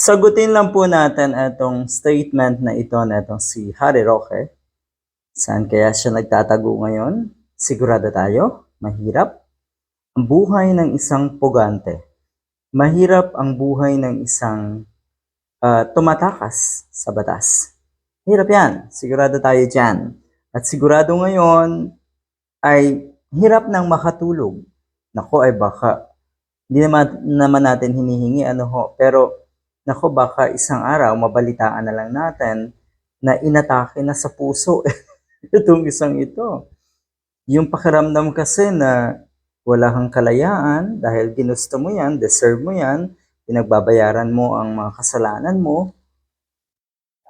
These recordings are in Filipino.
Sagutin lang po natin itong statement na ito na itong si Harry Roque. Saan kaya siya nagtatago ngayon? Sigurado tayo? Mahirap? Ang buhay ng isang pugante. Mahirap ang buhay ng isang ah, tumatakas sa batas. Hirap yan. Sigurado tayo dyan. At sigurado ngayon ay hirap nang makatulog. Nako ay baka hindi naman, naman natin hinihingi ano ho, pero nako baka isang araw mabalitaan na lang natin na inatake na sa puso itong isang ito. Yung pakiramdam kasi na wala kang kalayaan dahil ginusto mo yan, deserve mo yan, pinagbabayaran mo ang mga kasalanan mo.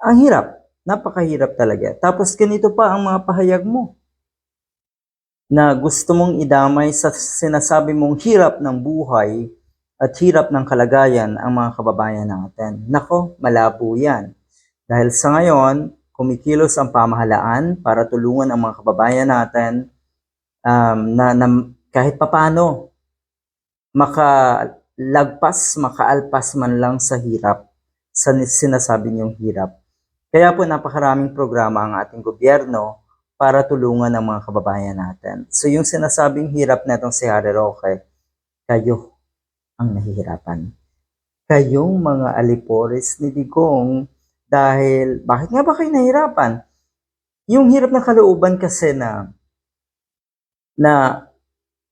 Ang hirap, napakahirap talaga. Tapos ganito pa ang mga pahayag mo na gusto mong idamay sa sinasabi mong hirap ng buhay at hirap ng kalagayan ang mga kababayan natin. Nako, malabo yan. Dahil sa ngayon, kumikilos ang pamahalaan para tulungan ang mga kababayan natin um, na, na kahit papano makalagpas, makaalpas man lang sa hirap, sa sinasabi niyong hirap. Kaya po napakaraming programa ang ating gobyerno para tulungan ang mga kababayan natin. So yung sinasabing hirap na itong si Harry Roque, kayo ang nahihirapan. Kayong mga alipores ni Digong dahil bakit nga ba kayo nahihirapan? Yung hirap ng kalooban kasi na na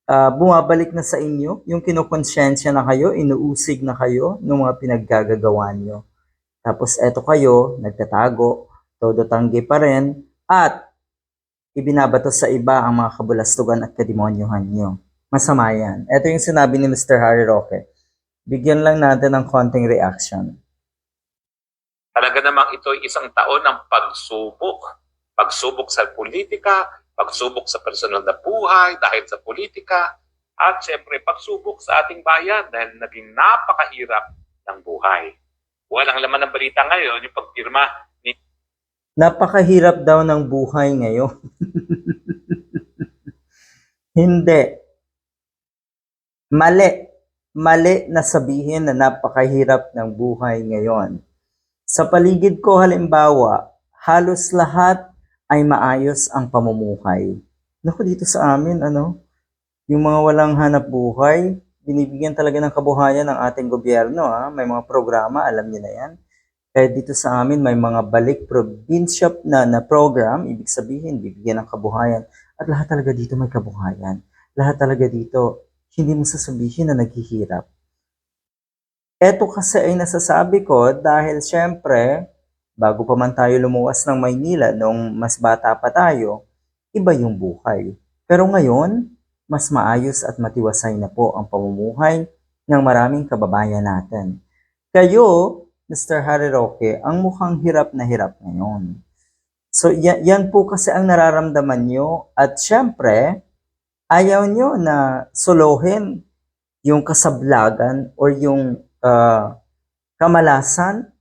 ah, bumabalik na sa inyo, yung kinukonsensya na kayo, inuusig na kayo ng mga pinaggagagawa nyo. Tapos eto kayo, nagtatago, todo tanggi pa rin, at ibinabato sa iba ang mga kabulastugan at kademonyuhan nyo. Masama yan. Ito yung sinabi ni Mr. Harry Roque. Bigyan lang natin ng konting reaction. Talaga namang ito ay isang taon ng pagsubok. Pagsubok sa politika, pagsubok sa personal na buhay dahil sa politika, at syempre pagsubok sa ating bayan dahil naging napakahirap ng buhay. Walang laman ng balita ngayon, yung pagpirma ni Napakahirap daw ng buhay ngayon. Hindi. Mali. Mali na sabihin na napakahirap ng buhay ngayon. Sa paligid ko halimbawa, halos lahat ay maayos ang pamumuhay. Naku, dito sa amin, ano, yung mga walang hanap buhay, binibigyan talaga ng kabuhayan ng ating gobyerno. Ha? May mga programa, alam niyo na yan. Kaya dito sa amin, may mga balik probinsya na, na program, ibig sabihin, bibigyan ng kabuhayan. At lahat talaga dito may kabuhayan. Lahat talaga dito, hindi mo sasabihin na naghihirap. Eto kasi ay nasasabi ko dahil syempre, bago pa man tayo lumuwas ng Maynila nung mas bata pa tayo, iba yung buhay. Pero ngayon, mas maayos at matiwasay na po ang pamumuhay ng maraming kababayan natin. Kayo, Mr. Harry Roque, ang mukhang hirap na hirap ngayon. So, yan, yan po kasi ang nararamdaman nyo. At syempre, ayaw nyo na solohin yung kasablagan or yung ah, kamalasan,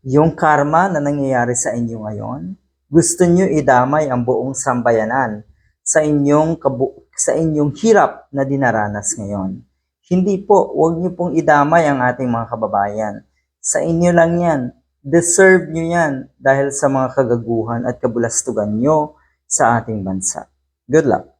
yung karma na nangyayari sa inyo ngayon. Gusto nyo idamay ang buong sambayanan sa inyong kabu- sa inyong hirap na dinaranas ngayon. Hindi po, huwag nyo pong idamay ang ating mga kababayan. Sa inyo lang yan. Deserve nyo yan dahil sa mga kagaguhan at kabulastugan nyo sa ating bansa. Good luck.